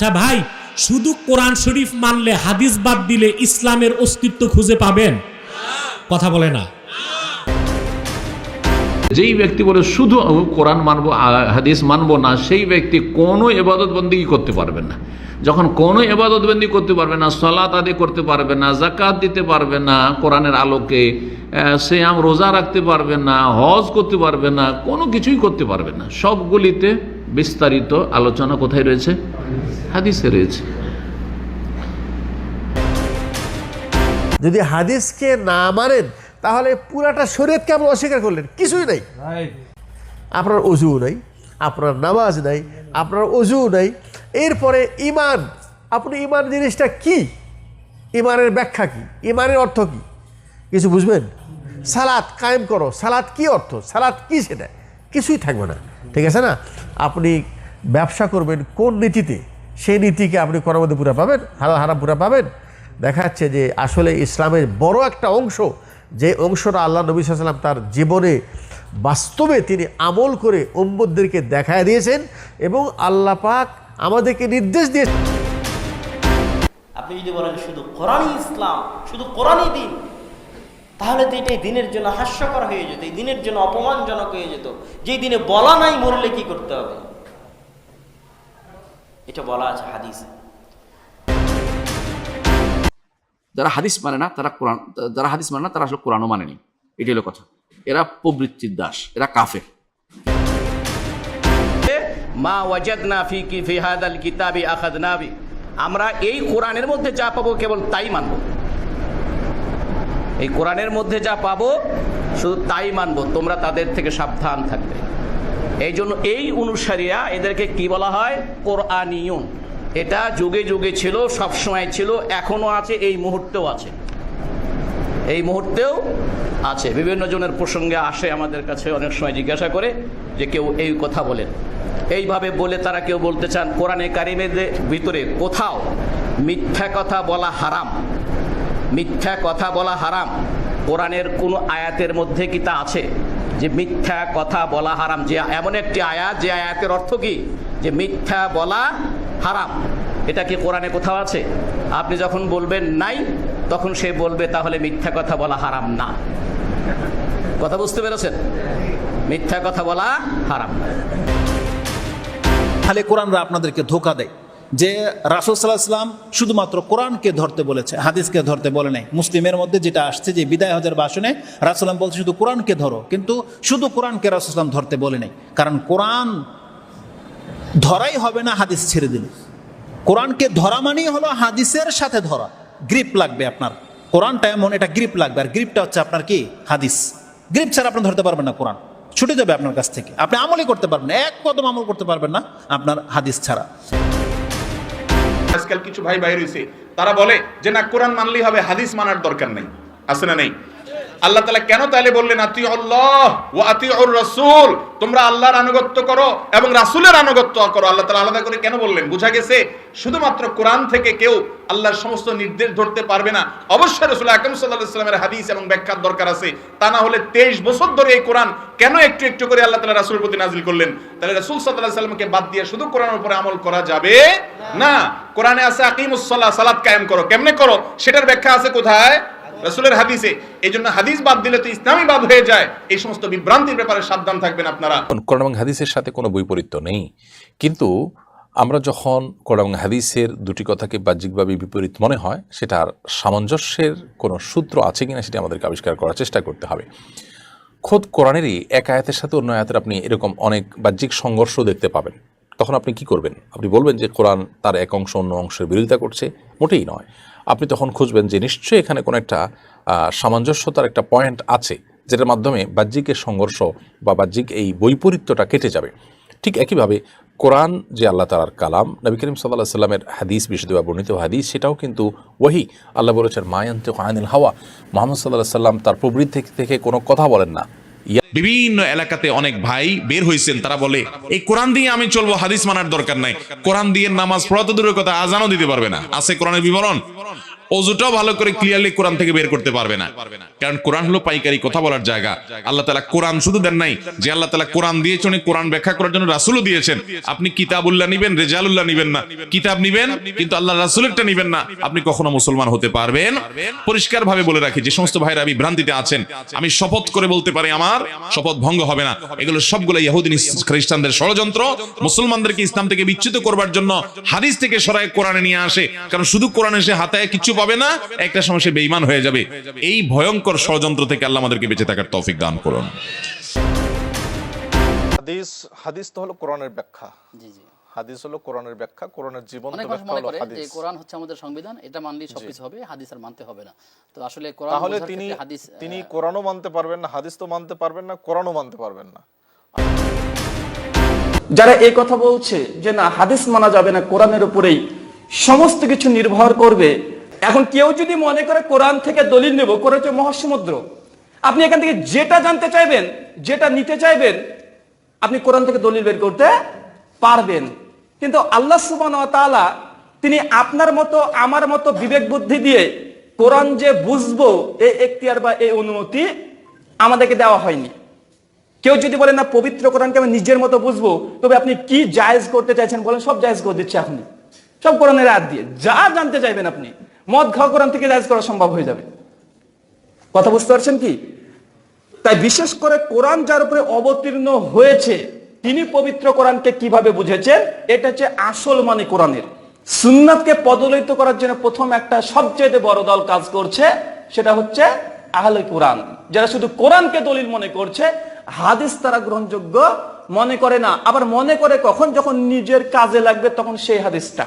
আচ্ছা ভাই শুধু কোরআন শরীফ মানলে হাদিস বাদ দিলে ইসলামের অস্তিত্ব খুঁজে পাবেন? কথা বলে না। যেই ব্যক্তি বলে শুধু কোরআন মানবো হাদিস মানবো না সেই ব্যক্তি কোনো এবাদত বন্দি করতে পারবেন না। যখন কোনো এবাদত বন্দি করতে পারবে না সলাত আদি করতে পারবে না জাকাত দিতে পারবে না কোরআনের আলোকে আহ, সিয়াম রোজা রাখতে পারবে না হজ করতে পারবে না কোনো কিছুই করতে পারবে না। সবগুলিতে বিস্তারিত আলোচনা কোথায় রয়েছে? হাদিসে রয়েছে। যদি হাদিসকে না মানেন, তাহলে পুরাটা শরীয়তকে আপনি অস্বীকার করলেন। কিছুই নাই। আপনার অজু নাই, আপনার নামাজ নাই, আপনার অজু নাই। এরপরে ইমান আপনি ইমান জিনিসটা কি? ইমানের ব্যাখ্যা কি? ইমানের অর্থ কি? কিছু বুঝবেন? সালাদ কায়েম করো। সালাদ কি অর্থ? সালাদ কি সেটা? কিছুই থাকবে না। ঠিক আছে না? আপনি ব্যবসা করবেন কোন নীতিতে? সেই নীতিকে আপনি করার মধ্যে পুরা পাবেন হারাম হারাম পুরা পাবেন। দেখা যাচ্ছে যে আসলে ইসলামের বড় একটা অংশ, যে অংশটা আল্লাহ নবী সাল্লাম তার জীবনে বাস্তবে তিনি আমল করে উম্মদদেরকে দেখায় দিয়েছেন এবং আল্লাহ পাক আমাদেরকে নির্দেশ দিয়েছেন। আপনি যদি বলেন শুধু কোরআনই ইসলাম, শুধু কোরআনই দিন তাহলে তো এটাই দিনের জন্য হাস্যকর হয়ে যেত এই দিনের জন্য অপমানজনক হয়ে যেত। যেই দিনে বলা নাই মরলে কি করতে হবে? এটা বলা আছে হাদিসে। যারা হাদিস মানে না তারা কোরআন যারা হাদিস মানে না তারা আসলে কোরআনও মানেনি এটি হলো কথা। এরা প্রবৃত্তির দাস এরা কাফের। মা ওয়াজাদনা ফি কি ফি হাদাল কিতাবি আখাদনা বি। আমরা এই কোরআনের মধ্যে যা পাবো কেবল তাই মানব। এই কোরআনের মধ্যে যা পাবো, শুধু তাই মানব, তোমরা তাদের থেকে সাবধান থাকবে। এই জন্য এই অনুসারীরা এদেরকে কি বলা হয়? কোরআনিয়ন। এটা যুগে যুগে ছিল, সবসময় ছিল, এখনও আছে, এই মুহূর্তেও আছে। এই মুহূর্তেও আছে। বিভিন্ন জনের প্রসঙ্গে আসে আমাদের কাছে অনেক সময় জিজ্ঞাসা করে যে কেউ এই কথা বলেন। এইভাবে বলে তারা কেউ বলতে চান, কোরআনে কারিমের ভিতরে কোথাও মিথ্যা কথা বলা হারাম। মিথ্যা কথা বলা হারাম। কোরআনের কোনো আয়াতের মধ্যে কি তা আছে? যে মিথ্যা কথা বলা হারাম। যে এমন একটি আয়াত, যে আয়াতের অর্থ কি? যে মিথ্যা বলা হারাম। এটা কি কোরআনে কোথাও আছে? আপনি যখন বলবেন নাই, তখন সে বলবে, তাহলে মিথ্যা কথা বলা হারাম না। কথা বুঝতে পেরেছেন? মিথ্যা কথা বলা হারাম তাহলে কোরআনরা আপনাদেরকে ধোকা দেয়। যে রাসুল সাল্লাহ ইসলাম শুধুমাত্র কোরআনকে ধরতে বলেছে, হাদিসকে ধরতে বলে নাই। মুসলিমের মধ্যে যেটা আসছে যে বিদায় হজের বাসনে রাসুলাম বলছে, শুধু কোরআনকে ধরো। কিন্তু শুধু কোরআনকে রাসুলাম ধরতে বলে নাই। কারণ কোরআন ধরাই হবে না হাদিস ছেড়ে দিলে। কোরআনকে ধরা মানেই হলো হাদিসের সাথে ধরা। গ্রিপ লাগবে আপনার। কোরআনটা এমন, এটা গ্রিপ লাগবে। আর গ্রিপটা হচ্ছে আপনার কি? হাদিস। গ্রিপ ছাড়া আপনি ধরতে পারবেন না কোরআন। ছুটে যাবে আপনার কাছ থেকে। আপনি আমলই করতে পারবেন এক কদম আমল করতে পারবেন না আপনার হাদিস ছাড়া। আজকাল কিছু ভাই ভাই রয়েছে, তারা বলে যে, না, কোরআন মানলেই হবে, হাদিস মানার দরকার নেই। আছে না নেই? আল্লাহ তালা কেন তাহলে বললেন আতি আল্লাহ ও আতি রসুল তোমরা আল্লাহর আনুগত্য করো এবং রাসুলের আনুগত্য করো। আল্লাহ তালা আলাদা করে কেন বললেন? বুঝা গেছে শুধুমাত্র কোরআন থেকে কেউ আল্লাহর সমস্ত নির্দেশ ধরতে পারবে না। অবশ্যই রসুল আকরম সাল্লাহ ইসলামের হাদিস এবং ব্যাখ্যার দরকার আছে। তা না হলে তেইশ বছর ধরে এই কোরআন কেন একটু একটু করে আল্লাহ তালা রাসুলের প্রতি নাজিল করলেন? তাহলে রাসুল সাল্লাহ সাল্লামকে বাদ দিয়ে শুধু কোরআনের উপরে আমল করা যাবে না। কোরআনে আছে আকিমুসল্লাহ সালাত কায়েম করো। কেমনে করো? সেটার ব্যাখ্যা আছে কোথায়? রসুলের হাদিসে এই জন্য হাদিস বাদ দিলে তো ইসলামই বাদ হয়ে যায়। এই সমস্ত বিভ্রান্তির ব্যাপারে সাবধান থাকবেন আপনারা। কোরআন এবং হাদিসের সাথে কোনো বৈপরীত্য নেই। কিন্তু আমরা যখন কোরআন এবং হাদিসের দুটি কথাকে বাহ্যিকভাবে বিপরীত মনে হয় সেটার সামঞ্জস্যের কোনো সূত্র আছে কিনা সেটি আমাদেরকে আবিষ্কার করার চেষ্টা করতে হবে। খোদ কোরআনেরই এক আয়াতের সাথে অন্য আয়াতের আপনি এরকম অনেক বাহ্যিক সংঘর্ষ দেখতে পাবেন। তখন আপনি কি করবেন? আপনি বলবেন যে কোরআন তার এক অংশ অন্য অংশের বিরোধিতা করছে, মোটেই নয়। আপনি তখন খুঁজবেন যে নিশ্চয়ই এখানে কোনো একটা সামঞ্জস্যতার একটা পয়েন্ট আছে, যেটার মাধ্যমে বাহ্যিকের সংঘর্ষ বা বাহ্যিক এই বৈপরীত্যটা কেটে যাবে। ঠিক একইভাবে কোরআন যে আল্লাহ তালার কালাম, নবী করিম সাল্লাহ সাল্লামের হাদিস, বিশুদ্ধ বর্ণিত হাদিস, সেটাও কিন্তু ওহি আল্লাহ বলেছেন মায়ান্ত আনিল হাওয়া। মোহাম্মদ সাল্লাহ সাল্লাম তার প্রবৃত্তি থেকে কোনো কথা বলেন না। বিভিন্ন এলাকাতে অনেক ভাই বের হয়েছেন তারা বলে, এই কোরআন দিয়ে আমি চলবো, হাদিস মানার দরকার নাই। কোরআন দিয়ে নামাজ পড়া তো দূরের কথা, আজানও দিতে পারবে না। আছে কোরআনের বিবরণ? অজুটাও ভালো করে ক্লিয়ারলি কোরআন থেকে বের করতে পারবে না। কারণ কোরআন হলো পাইকারি, কথা বলার জায়গা। আল্লাহ তালা কোরআন শুধু দেন নাই, যে আল্লাহ তালা কোরআন দিয়েছেন কোরআন ব্যাখ্যা করার জন্য রাসুলও দিয়েছেন। আপনি কিতাবুল্লাহ নিবেন, রেজালুল্লাহ নিবেন না। কিতাব নিবেন, কিন্তু আল্লাহ রাসুলেরটা নিবেন না। আপনি কখনো মুসলমান হতে পারবেন। পরিষ্কার ভাবে বলে রাখি, যে সমস্ত ভাইরা বিভ্রান্তিতে আছেন, আমি শপথ করে বলতে পারি আমার, শপথ ভঙ্গ হবে না। এগুলো সবগুলো ইহুদিন খ্রিস্টানদের ষড়যন্ত্র। মুসলমানদেরকে ইসলাম থেকে বিচ্যুত করবার জন্য হাদিস থেকে সরাই কোরআনে নিয়ে আসে। কারণ শুধু কোরআনে সে হাতায় কিছু পাবে না একটা সময় সে বেইমান হয়ে যাবে। এই ভয়ঙ্কর ষড়যন্ত্র থেকে আল্লাহ আমাদেরকে বেঁচে থাকার তৌফিক দান করুন। হাদিস হাদিস তো হলো কোরআনের ব্যাখ্যা। জি জি। হাদিস হলো কোরআনের ব্যাখ্যা কোরআনের জীবন্ত ব্যাখ্যা মনে হলো করে যে কোরআন হচ্ছে আমাদের সংবিধান এটা মানলেই সবকিছু হবে হাদিস আর মানতে হবে না। তো আসলে কোরআন তাহলে তিনি হাদিস তিনি কোরআনও মানতে পারবেন না হাদিস তো মানতে পারবেন না কোরআনও মানতে পারবেন না। যারা এই কথা বলছে যে না হাদিস মানা যাবে না কোরআনের উপরেই সমস্ত কিছু নির্ভর করবে এখন কেউ যদি মনে করে কোরআন থেকে দলিল নেব কোরআন হচ্ছে মহাসমুদ্র, আপনি এখান থেকে যেটা জানতে চাইবেন, যেটা নিতে চাইবেন, আপনি কোরআন থেকে দলিল বের করতে পারবেন। কিন্তু আল্লাহ সুবান তিনি আপনার মতো, আমার মতো বিবেক বুদ্ধি দিয়ে কোরআন যে বুঝব এই এখতিয়ার বা এই অনুমতি আমাদেরকে দেওয়া হয়নি। কেউ যদি বলে, না, পবিত্র কোরআনকে আমি নিজের মতো বুঝব, তবে আপনি কি জায়েজ করতে চাইছেন বলেন, সব জায়েজ করে দিচ্ছে আপনি সব কোরআনের রাত দিয়ে, যা জানতে চাইবেন আপনি। মদ খাওয়া কোরআন থেকে জায়েজ করা সম্ভব হয়ে যাবে। কথা বুঝতে পারছেন কি? তাই বিশেষ করে কোরআন যার উপরে অবতীর্ণ হয়েছে, তিনি পবিত্র কোরআনকে কীভাবে বুঝেছেন? এটা হচ্ছে আসল মানে কোরআনের। সুন্নাতকে পদলিত করার জন্য প্রথম একটা সবচেয়ে বড় দল কাজ করছে, সেটা হচ্ছে আহলে কোরআন। যারা শুধু কোরআনকে দলিল মনে করছে, হাদিস তারা গ্রহণযোগ্য মনে করে না। আবার মনে করে কখন? যখন নিজের কাজে লাগবে, তখন সেই হাদিসটা।